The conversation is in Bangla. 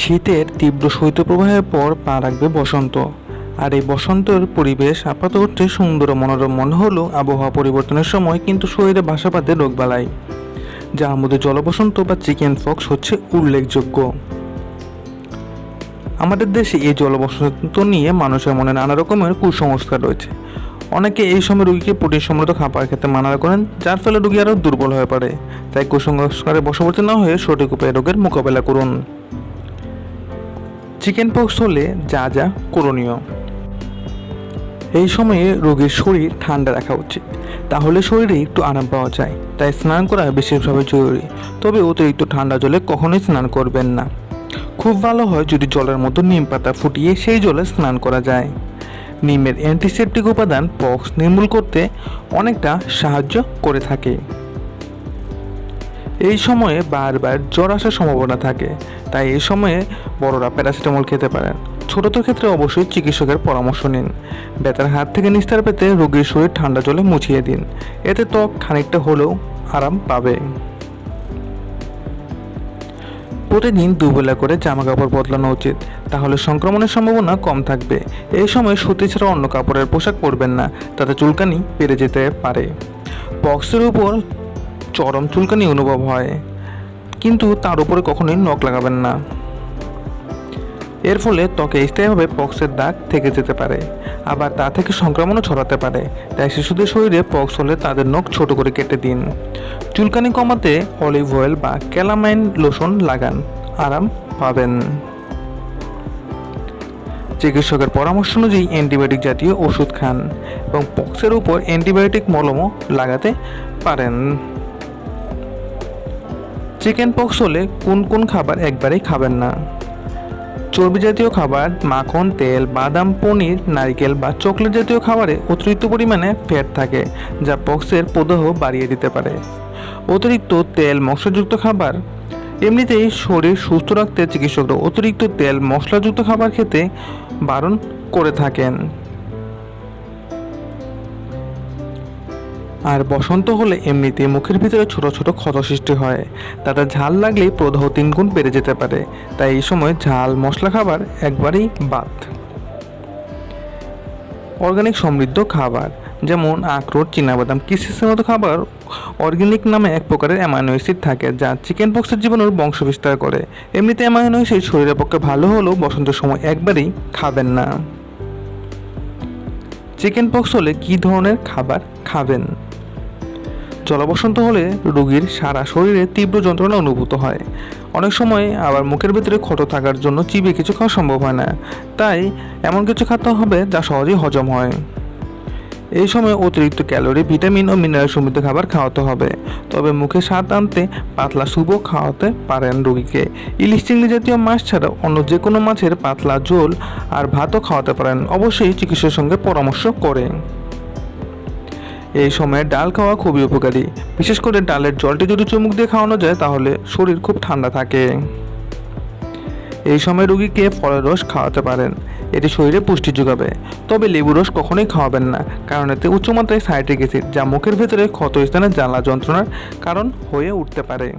শীতের তীব্র শৈত্যপ্রবাহের পর পা রাখবে বসন্ত। আর এই বসন্তের পরিবেশ আপাতত হচ্ছে সুন্দর মনোরম মনে হলেও আবহাওয়া পরিবর্তনের সময় কিন্তু শরীরে বাসা বাঁধে রোগবালাই যার মধ্যে জলবসন্ত বা চিকেন ফক্স হচ্ছে উল্লেখযোগ্য। আমাদের দেশে এই জলবসন্ত নিয়ে মানুষের মনে নানা রকমের কুসংস্কার রয়েছে। অনেকে এই সময় রোগীকে প্রোটিন সমৃদ্ধ খাবার খেতে মানা করেন, যার ফলে রোগী আরও দুর্বল হয়ে পড়ে। তাই কুসংস্কারে বশবর্তী না হয়ে সঠিক উপায়ে রোগের মোকাবেলা করুন। চিকেন পক্স হলে যা যা করণীয়। এই সময়ে রোগীর শরীর ঠান্ডা রাখা উচিত। তাহলে শরীরে একটু আরাম পাওয়া যায়। তাই স্নান করা বিশেষভাবে জরুরি। তবে অতিরিক্ত ঠান্ডা জলে কখনোই স্নান করবেন না। খুব ভালো হয় যদি জলের মতো নিম পাতা ফুটিয়ে সেই জলে স্নান করা যায়। নিমের অ্যান্টিসেপটিক উপাদান পক্স নির্মূল করতে অনেকটা সাহায্য করে থাকে। এই সময়ে বারবার জ্বর আসার সম্ভাবনা থাকে। তাই এই সময়ে বড়রা প্যারাসিটামল খেতে পারেন। ছোটদের ক্ষেত্রে অবশ্যই চিকিৎসকের পরামর্শ নিন। ব্যথার হাত থেকে নিস্তার পেতে রোগীর শরীর ঠান্ডা জলে মুছিয়ে দিন। এতে ত্বক খানিকটা হলেও আরাম পাবে। প্রতিদিন দুবেলা করে জামা কাপড় বদলানো উচিত। তাহলে সংক্রমণের সম্ভাবনা কম থাকবে। এই সময় সুতি ছাড়া অন্য কাপড়ের পোশাক পরবেন না। তাতে চুলকানি বেড়ে যেতে পারে। পক্সের উপর চরম চুলকানি অনুভব হয়। কিন্তু তার উপরে কখনোই নখ লাগাবেন না। এর ফলে ত্বকে স্থায়ীভাবে পক্সের দাগ থেকে যেতে পারে, আবার তা থেকে সংক্রমণও ছড়াতে পারে। তাই শিশুদের শরীরে পক্স হলে তাদের নখ ছোট করে কেটে দিন। চুলকানি কমাতে অলিভ অয়েল বা ক্যালামাইন লোশন লাগান, আরাম পাবেন। চিকিৎসকের পরামর্শ অনুযায়ী অ্যান্টিবায়োটিক জাতীয় ওষুধ খান এবং পক্সের উপর অ্যান্টিবায়োটিক মলমও লাগাতে পারেন। চিকেন পক্স হলে কোন কোন খাবার একবারেই খাবেন না? চর্বি জাতীয় খাবার, মাখন, তেল, বাদাম, পনির, নারকেল বা চকলেট জাতীয় খাবারে অতিরিক্ত পরিমাণে ফ্যাট থাকে, যা পক্সের প্রদাহ বাড়িয়ে দিতে পারে। অতিরিক্ত তেল মশলাযুক্ত খাবার। এমনিতেই শরীর সুস্থ রাখতে চিকিৎসকরা অতিরিক্ত তেল মশলাযুক্ত খাবার খেতে বারণ করে থাকেন। আর বসন্ত হলে এমনিতে মুখের ভিতরে ছোট ছোট ক্ষত সৃষ্টি হয়। তাতে ঝাল লাগলেই প্রদাহ তিন গুণ বেড়ে যেতে পারে। তাই এই সময় ঝাল, মশলা খাবার একবারেই বাদ। অর্গানিক সমৃদ্ধ খাবার, যেমন আখরোট, চীনাবাদাম কিসমিসের মতো খাবার, অর্গানিক নামে এক প্রকারের অ্যামাইনো অ্যাসিড থাকে, যা চিকেন পক্সের জীবাণুর বংশ বিস্তার করে। এমনিতে অ্যামাইনো অ্যাসিড শরীরের পক্ষে ভালো হলেও বসন্তের সময় একবারেই খাবেন না। চিকেন পক্স হলে কী ধরনের খাবার খাবেন? জলবসন্ত হলে রোগীর সারা শরীরে তীব্র যন্ত্রণা অনুভূত হয়। অনেক সময় আবার মুখের ভেতরে ক্ষত থাকার জন্য চিবিয়ে কিছু খাওয়া সম্ভব হয় না। তাই এমন কিছু খেতে হবে যা সহজেই হজম হয়। এই সময় অতিরিক্ত ক্যালোরি, ভিটামিন ও মিনারেল সমৃদ্ধ খাবার খাওয়াতে হবে। তবে মুখে স্বাদ আনতে পাতলা স্যুপও খাওয়াতে পারেন রোগীকে। ইলিশ, চিংড়ি জাতীয় মাছ ছাড়া অন্য যে কোনো মাছের পাতলা ঝোল আর ভাতও খাওয়াতে পারেন। অবশ্যই চিকিৎসার সঙ্গে পরামর্শ করে। এই সময় ডাল খাওয়া খুবই উপকারী। বিশেষ করে ডালের জলটি যদি চুমুক দিয়ে খাওয়ানো যায়, তাহলে শরীর খুব ঠান্ডা থাকে। এই সময় রুগীকে ফলের রস খাওয়াতে পারেন। এটি শরীরে পুষ্টি যোগাবে। তবে লেবু রস কখনোই খাওয়াবেন না, কারণ এতে উচ্চমাত্রায় সাইট্রিক অ্যাসিড, যা মুখের ভেতরে ক্ষত স্থানে জ্বালা যন্ত্রণার কারণ হয়ে উঠতে পারে।